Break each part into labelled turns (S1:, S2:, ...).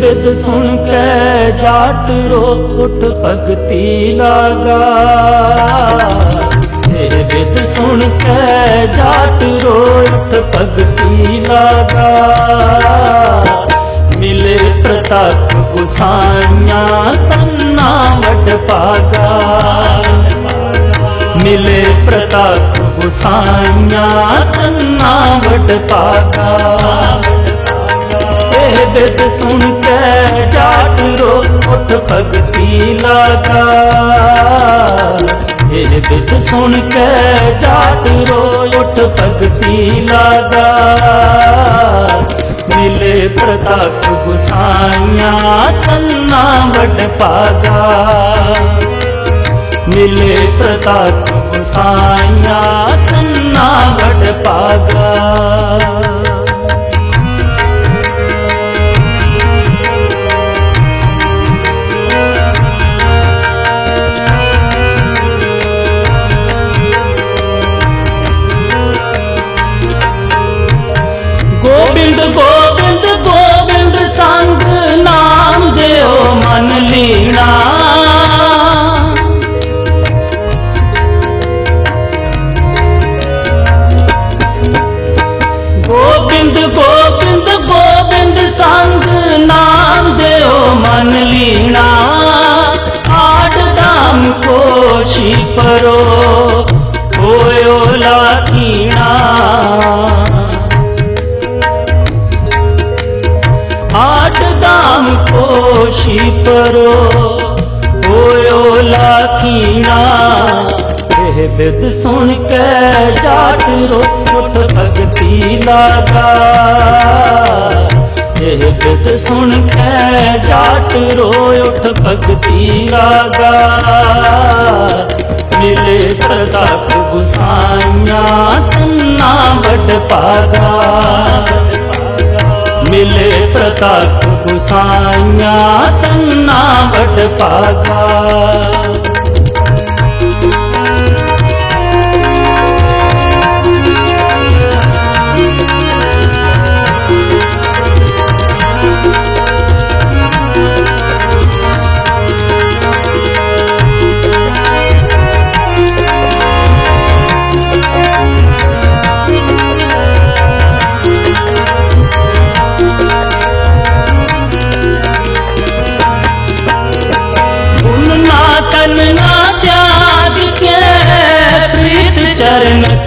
S1: ਬਿਦ ਸੁਣ ਕੇ ਜਾਟ ਰੋ ਉਠ ਭਗਤੀ ਲਾਗਾ। ਇਹ ਬਿਦ ਸੁਣ ਕੇ ਜਾਟ ਰੋ ਉਠ ਭਗਤੀ ਲਾਗਾ। ਮਿਲੇ ਪ੍ਰਤੱਖ ਗੁਸਾਈਆਂ ਤੰਨਾ ਵੱਡ ਪਾਗਾ ਮਿਲੇ ਪ੍ਰਤੱਖ ਗੁਸਾਈਆਂ ਤੰਨਾ ਵੱਡ ਪਾਗਾ ਬਿਦ ਸੁਣ ਕੇ ਜਾਟ ਰੋ, ਉਠ ਭਗਤੀ ਲਾਗਾ। ਇਹ ਬਿਦ ਸੁਣ ਕੇ ਜਾਟ ਰੋ, ਉਠ ਭਗਤੀ ਲਾਗਾ। ਮਿਲੇ ਪ੍ਰਤੱਖ ਗੁਸਾਈਆਂ, ਤੰਨਾ ਵੱਡ ਪਾਗਾ ਮਿਲੇ ਪ੍ਰਤੱਖ ਗੁਸਾਈਆਂ, ਤੰਨਾ ਗੋਬਿੰਦ ਗੋਬਿੰਦ ਗੋਬਿੰਦ ਸੰਗ ਨਾਮ ਦਿਓ ਮਨ ਲੀਣਾ। ਆੜ ਦਾਮ ਕੋਸ਼ੀ ਪਰੋ, ਹੋਇਓ ਲਾਕੀਣਾ ਆਟ ਦਾਮ ਕੋਸ਼ੀ ਪਰੋ, ਹੋਇਓ ਲਾਖੀਣਾ ਇਹ ਬਿਦ ਸੁਣ ਕੇ ਜਾਟ ਰੋ ਉਠ ਭਗਤੀ ਲਾਗਾ। ਇਹ ਬਿਦ ਸੁਣ ਕੇ ਜਾਟ ਰੋ ਉਠ ਭਗਤੀ ਲਾਗਾ। ਮਿਲੇ ਪ੍ਰਤੱਖ ਗੁਸਾਈਆਂ ਤੰਨਾ ਵੱਡ ਪਾਗਾ ਮਿਲੇ ਪ੍ਰਤੱਖ ਗੁਸਾਈਆਂ ਤੰਨਾ ਵੱਡ ਪਾਗਾ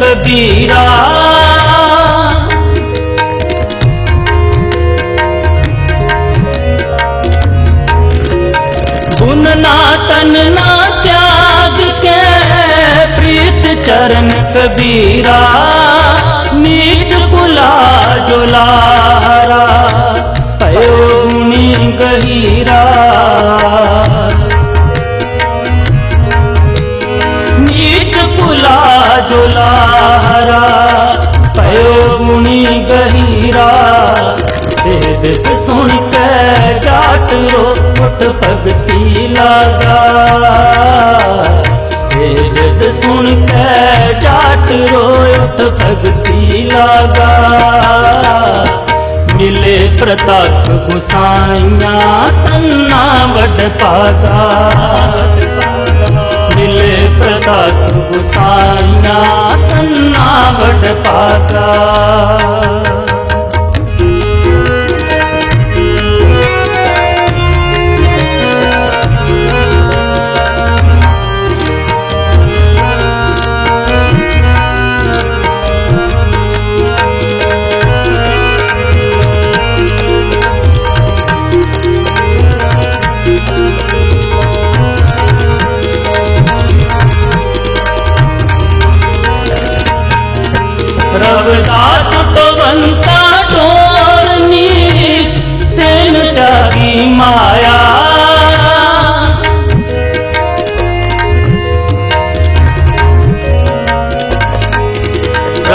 S1: ਕਬੀਰਾ ਉਨ ਨਾ ਤਨ ਨਾ ਤਿਆਗ ਕੇ ਪ੍ਰੀਤ ਚਰਨ ਕਬੀਰਾ। ਨੀਚ ਕੁਲਾ ਜੁਲਾਰਾ। ਪਇਓ ਗੁਣੀ ਗਹੀਰਾ ਸੁਣ ਕੇ ਜਾਟ ਰੋ ਉਠ ਭਗਤੀ ਲਾਗਾ। ਇਹ ਬਿਤ ਸੁਣ ਕੇ ਜਾਟ ਰੋ ਉਠ ਭਗਤੀ ਲਾਗਾ। ਮਿਲੇ ਪ੍ਰਤੱਖ ਗੁਸਾਈਆਂ, ਤੰਨਾ ਵੱਡ ਪਾਗਾ ਮਿਲੇ ਪ੍ਰਤੱਖ ਗੁਸਾਈਆਂ, ਤੰਨਾ ਵੱਡ ਪਾਗਾ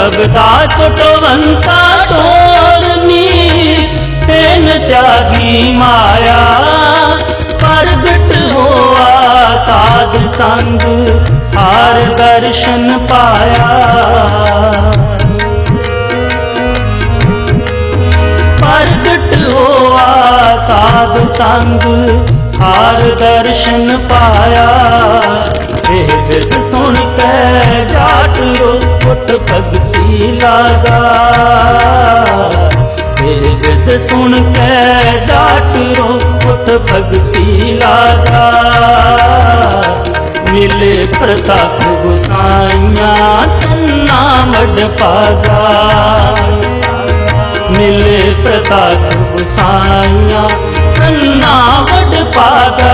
S1: ਰਵਦਾਸ ਪਵੰਤਾ ਢੋਰਨੀ ਤੈਨ ਤਿਆਗੀ ਮਾਇਆ। ਪ੍ਰਗਟ ਹੋਆ ਸਾਧ ਸੰਗ, ਹਾਰ ਦਰਸ਼ਨ ਪਾਇਆ। ਪ੍ਰਗਟ ਹੋਆ ਸਾਧ ਸੰਗ, ਹਾਰ ਦਰਸ਼ਨ ਪਾਇਆ। ਇਹ ਬਿਰਤ ਸੁਣ ਕੇ ਲਾਗਾ ਇਹ ਬਿਰਤ ਸੁਣ ਕੇ ਜਾਟ ਰੋ ਉਠ ਭਗਤੀ ਲਾਗਾ ਮਿਲੇ ਪ੍ਰਤਾਪ ਗੁਸਾਈਆਂ ਤੰਨਾ ਮੜ ਪਾਗਾ। ਮਿਲੇ ਪ੍ਰਤਾਪ ਗੁਸਾਈਆਂ ਤੰਨਾ ਮੜ ਪਾਗਾ।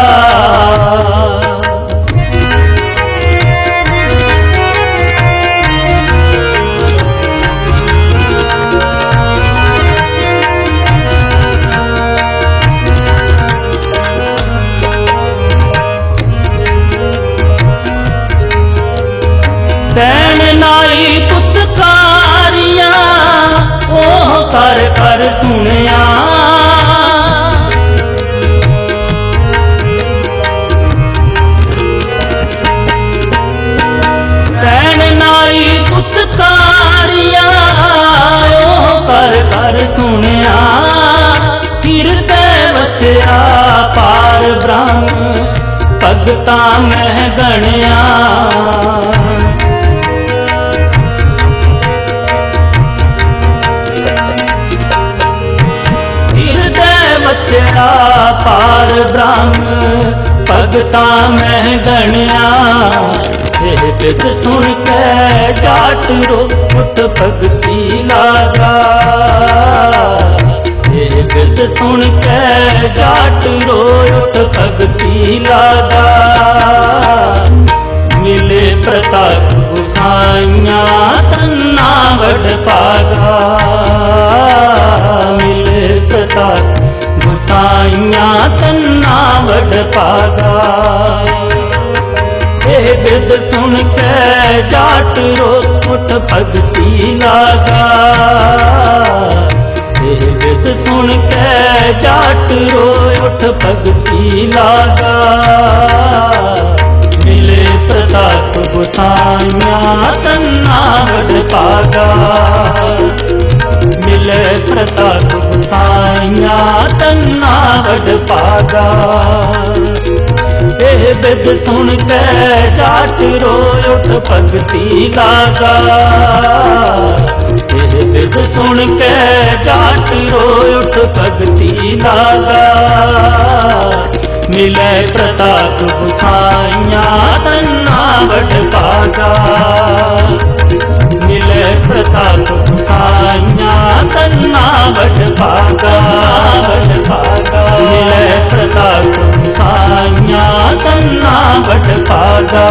S1: ਭਗਤਾਂ ਮਹਿ ਗਣਿਆ ਹਿਰਦੈ ਵਸਿਆ ਪਾਰ ਬ੍ਰਹਮ ਭਗਤਾ ਮੈਂ ਗਣਿਆ। ਇਹ ਬਿਦ ਸੁਣ ਕੇ ਜਾਟ ਰੋ, ਉਠ ਭਗਤੀ ਲਾਗਾ। ਇਹ ਸੁਣ ਕੇ ਜਾਟ ਰੋ ਉਠ ਭਗਤੀ ਲਾਗਾ ਮਿਲੇ ਪ੍ਰਤਾਪ ਗੁਸਾਈਆਂ ਤੰਨਾ ਵਡ ਪਾਗਾ। ਮਿਲੇ ਪ੍ਰਤਾਪ ਗੁਸਾਈਆਂ ਤੰਨਾ ਵਡ ਪਾਗਾ। ਇਹ ਬਿਦ ਸੁਣ ਕੇ ਜਾਟ ਰੋ ਉਠ ਭਗਤੀ ਲਾਗਾ। ਇਹ ਬਿਦ ਸੁਣ ਕੇ ਜਾਟ ਰੋਇ, ਉਠ ਭਗਤੀ ਲਾਗਾ। ਮਿਲੇ ਪ੍ਰਤਾਪ ਗੁਸਾਈਆਂ, ਤੰਨਾ ਵਡ ਪਾਗਾ ਮਿਲੇ ਪ੍ਰਤਾਪ ਗੁਸਾਈਆਂ, ਤੰਨਾ ਵਡ ਪਾਗਾ ਇਹ ਬਿਦ ਸੁਣ ਕੇ ਜਾਟ ਰੋਇ, ਉਠ ਭਗਤੀ ਲਾਗਾ। ਇਹ ਬਿਦ ਸੁਣ ਕੇ ਜਾਟ ਰੋ ਉਠ ਭਗਤੀ ਲਾਗਾ ਮਿਲੇ ਪ੍ਰਤਾਪ ਗੁਸਾਈਆਂ ਤੰਨਾ ਵਡ ਪਾਗਾ ਮਿਲੇ ਪ੍ਰਤਾਪ ਗੁਸਾਈਆਂ ਤੰਨਾ ਵਡ ਪਾਗਾ ਵਟ ਪਾਗਾ ਮਿਲੇ ਪ੍ਰਤਾਪ ਗੁਸਾਈਆਂ ਤੰਨਾ ਵਡ ਪਾਗਾ